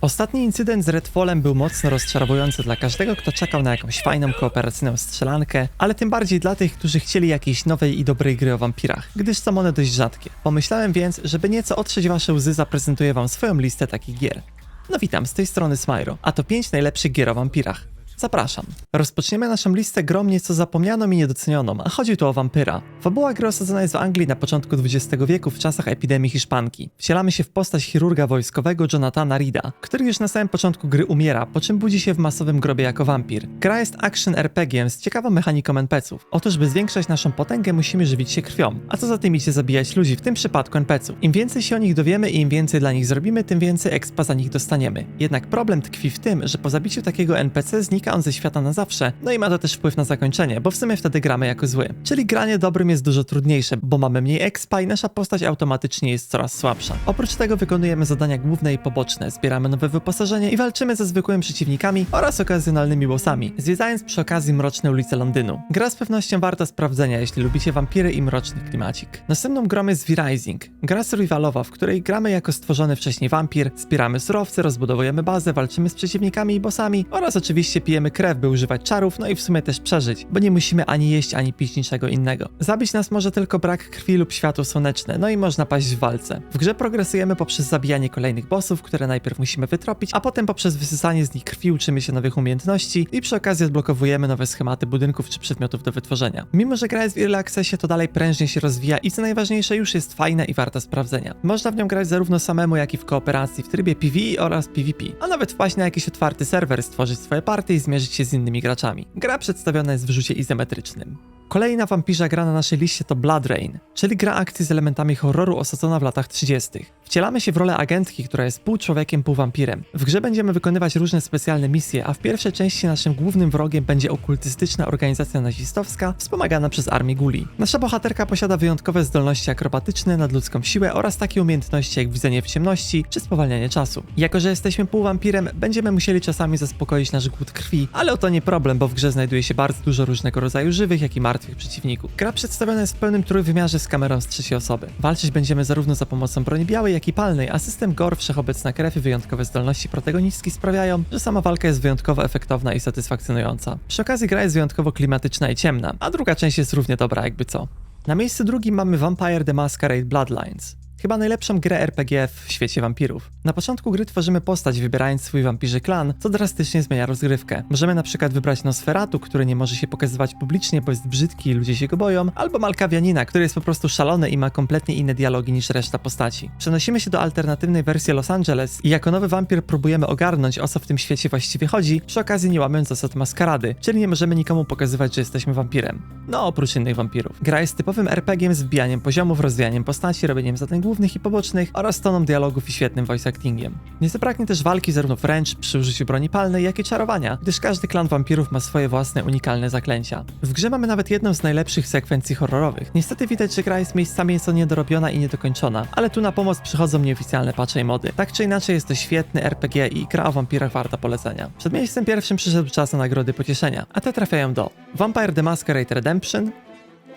Ostatni incydent z Redfallem był mocno rozczarowujący dla każdego, kto czekał na jakąś fajną, kooperacyjną strzelankę, ale tym bardziej dla tych, którzy chcieli jakiejś nowej i dobrej gry o wampirach, gdyż są one dość rzadkie. Pomyślałem więc, żeby nieco otrzeć wasze łzy, zaprezentuję wam swoją listę takich gier. No witam, z tej strony Smyro, a to 5 najlepszych gier o wampirach. Zapraszam. Rozpoczniemy naszą listę grom nieco zapomnianą i niedocenioną, a chodzi tu o wampyra. Fabuła gry osadzona jest w Anglii na początku XX wieku w czasach epidemii hiszpanki. Wcielamy się w postać chirurga wojskowego Jonathana Rida, który już na samym początku gry umiera, po czym budzi się w masowym grobie jako wampir. Gra jest action RPG z ciekawą mechaniką NPC-ów. Otóż by zwiększać naszą potęgę musimy żywić się krwią, a co za tym idzie zabijać ludzi, w tym przypadku NPC-ów. Im więcej się o nich dowiemy i im więcej dla nich zrobimy, tym więcej expa za nich dostaniemy. Jednak problem tkwi w tym, że po zabiciu takiego NPC znika on ze świata na zawsze, no i ma to też wpływ na zakończenie, bo w sumie wtedy gramy jako zły. Czyli granie dobrym jest dużo trudniejsze, bo mamy mniej expa i nasza postać automatycznie jest coraz słabsza. Oprócz tego wykonujemy zadania główne i poboczne, zbieramy nowe wyposażenie i walczymy ze zwykłymi przeciwnikami oraz okazjonalnymi bossami, zwiedzając przy okazji mroczne ulice Londynu. Gra z pewnością warta sprawdzenia, jeśli lubicie wampiry i mroczny klimacik. Następną grą jest V-Rising, gra survivalowa, w której gramy jako stworzony wcześniej wampir, zbieramy surowce, rozbudowujemy bazę, walczymy z przeciwnikami i bossami oraz oczywiście pijemy krew, by używać czarów, no i w sumie też przeżyć, bo nie musimy ani jeść, ani pić niczego innego. Zabić nas może tylko brak krwi lub światło słoneczne, no i można paść w walce. W grze progresujemy poprzez zabijanie kolejnych bossów, które najpierw musimy wytropić, a potem poprzez wysysanie z nich krwi uczymy się nowych umiejętności i przy okazji odblokowujemy nowe schematy budynków czy przedmiotów do wytworzenia. Mimo, że gra jest w Early Accessie, to dalej prężnie się rozwija i co najważniejsze już jest fajna i warta sprawdzenia. Można w nią grać zarówno samemu, jak i w kooperacji w trybie PvE oraz PvP, a nawet wpaść na jakiś otwarty serwer, stworzyć swoje partie i zmierzyć się z innymi graczami. Gra przedstawiona jest w rzucie izometrycznym. Kolejna wampirza gra na naszej liście to Blood Rain, czyli gra akcji z elementami horroru osadzona w latach 30. Wcielamy się w rolę agentki, która jest pół człowiekiem, pół wampirem. W grze będziemy wykonywać różne specjalne misje, a w pierwszej części naszym głównym wrogiem będzie okultystyczna organizacja nazistowska wspomagana przez armię guli. Nasza bohaterka posiada wyjątkowe zdolności akrobatyczne, nadludzką siłę oraz takie umiejętności jak widzenie w ciemności czy spowalnianie czasu. Jako, że jesteśmy pół wampirem, będziemy musieli czasami zaspokoić nasz głód krwi, ale oto nie problem, bo w grze znajduje się bardzo dużo różnego rodzaju żywych, jak i martwych przeciwników. Gra przedstawiona jest w pełnym trójwymiarze z kamerą z trzeciej osoby. Walczyć będziemy zarówno za pomocą broni białej, jak i palnej, a system gore, wszechobecna krew i wyjątkowe zdolności protagonistki sprawiają, że sama walka jest wyjątkowo efektowna i satysfakcjonująca. Przy okazji gra jest wyjątkowo klimatyczna i ciemna, a druga część jest równie dobra jakby co. Na miejscu drugim mamy Vampire the Masquerade Bloodlines. Chyba najlepszą grę RPG w świecie wampirów. Na początku gry tworzymy postać, wybierając swój wampirzy klan, co drastycznie zmienia rozgrywkę. Możemy na przykład wybrać Nosferatu, który nie może się pokazywać publicznie, bo jest brzydki i ludzie się go boją, albo Malkawianina, który jest po prostu szalony i ma kompletnie inne dialogi niż reszta postaci. Przenosimy się do alternatywnej wersji Los Angeles i jako nowy wampir próbujemy ogarnąć, o co w tym świecie właściwie chodzi, przy okazji nie łamiąc zasad maskarady, czyli nie możemy nikomu pokazywać, że jesteśmy wampirem. No, oprócz innych wampirów. Gra jest typowym RPG z wbijaniem poziomów, rozwijaniem postaci, robieniem zadań głównych i pobocznych oraz toną dialogów i świetnym voice actingiem. Nie zabraknie też walki zarówno wręcz przy użyciu broni palnej, jak i czarowania, gdyż każdy klan wampirów ma swoje własne unikalne zaklęcia. W grze mamy nawet jedną z najlepszych sekwencji horrorowych. Niestety widać, że gra jest miejscami nieco niedorobiona i niedokończona, ale tu na pomoc przychodzą nieoficjalne patche i mody. Tak czy inaczej jest to świetny RPG i gra o wampirach warta polecenia. Przed miejscem pierwszym przyszedł czas na nagrody pocieszenia, a te trafiają do Vampire the Masquerade Redemption,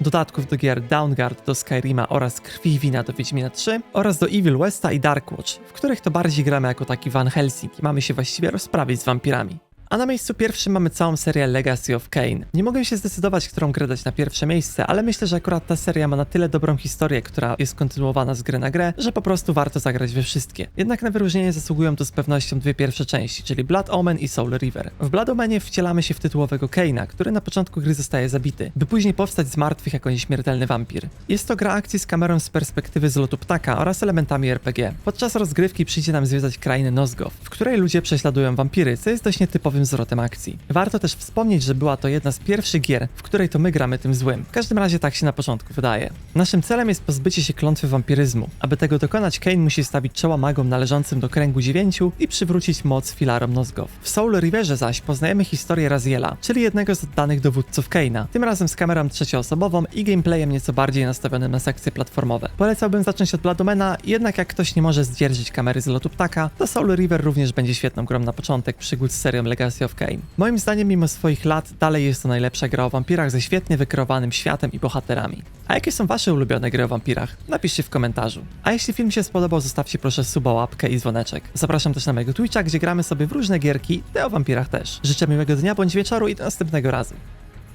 dodatków do gier Downguard do Skyrima oraz Krwi Wina do Wiedźmina 3 oraz do Evil Westa i Darkwatch, w których to bardziej gramy jako taki Van Helsing i mamy się właściwie rozprawić z wampirami. A na miejscu pierwszym mamy całą serię Legacy of Kane. Nie mogę się zdecydować, którą grę dać na pierwsze miejsce, ale myślę, że akurat ta seria ma na tyle dobrą historię, która jest kontynuowana z gry na grę, że po prostu warto zagrać we wszystkie. Jednak na wyróżnienie zasługują tu z pewnością dwie pierwsze części, czyli Blood Omen i Soul River. W Blood Omenie wcielamy się w tytułowego Kane'a, który na początku gry zostaje zabity, by później powstać z martwych jako nieśmiertelny wampir. Jest to gra akcji z kamerą z perspektywy z lotu ptaka oraz elementami RPG. Podczas rozgrywki przyjdzie nam zwiedzać krainę Nozgow, w której ludzie prześladują wampiry, co jest dość nietypowym zwrotem akcji. Warto też wspomnieć, że była to jedna z pierwszych gier, w której to my gramy tym złym. W każdym razie tak się na początku wydaje. Naszym celem jest pozbycie się klątwy wampiryzmu. Aby tego dokonać, Kane musi stawić czoła magom należącym do kręgu dziewięciu i przywrócić moc filarom Nozgow. W Soul Riverze zaś poznajemy historię Raziela, czyli jednego z oddanych dowódców Kane'a, tym razem z kamerą trzecioosobową i gameplayem nieco bardziej nastawionym na sekcje platformowe. Polecałbym zacząć od Bladomena, jednak jak ktoś nie może zdzierżyć kamery z lotu ptaka, to Soul River również będzie świetną grą na początek przygód z serią Legacy Of Kain. Moim zdaniem, mimo swoich lat, dalej jest to najlepsza gra o wampirach ze świetnie wykreowanym światem i bohaterami. A jakie są wasze ulubione gry o wampirach? Napiszcie w komentarzu. A jeśli film się spodobał, zostawcie proszę suba, łapkę i dzwoneczek. Zapraszam też na mojego Twitcha, gdzie gramy sobie w różne gierki, te o wampirach też. Życzę miłego dnia bądź wieczoru i do następnego razu.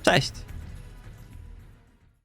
Cześć!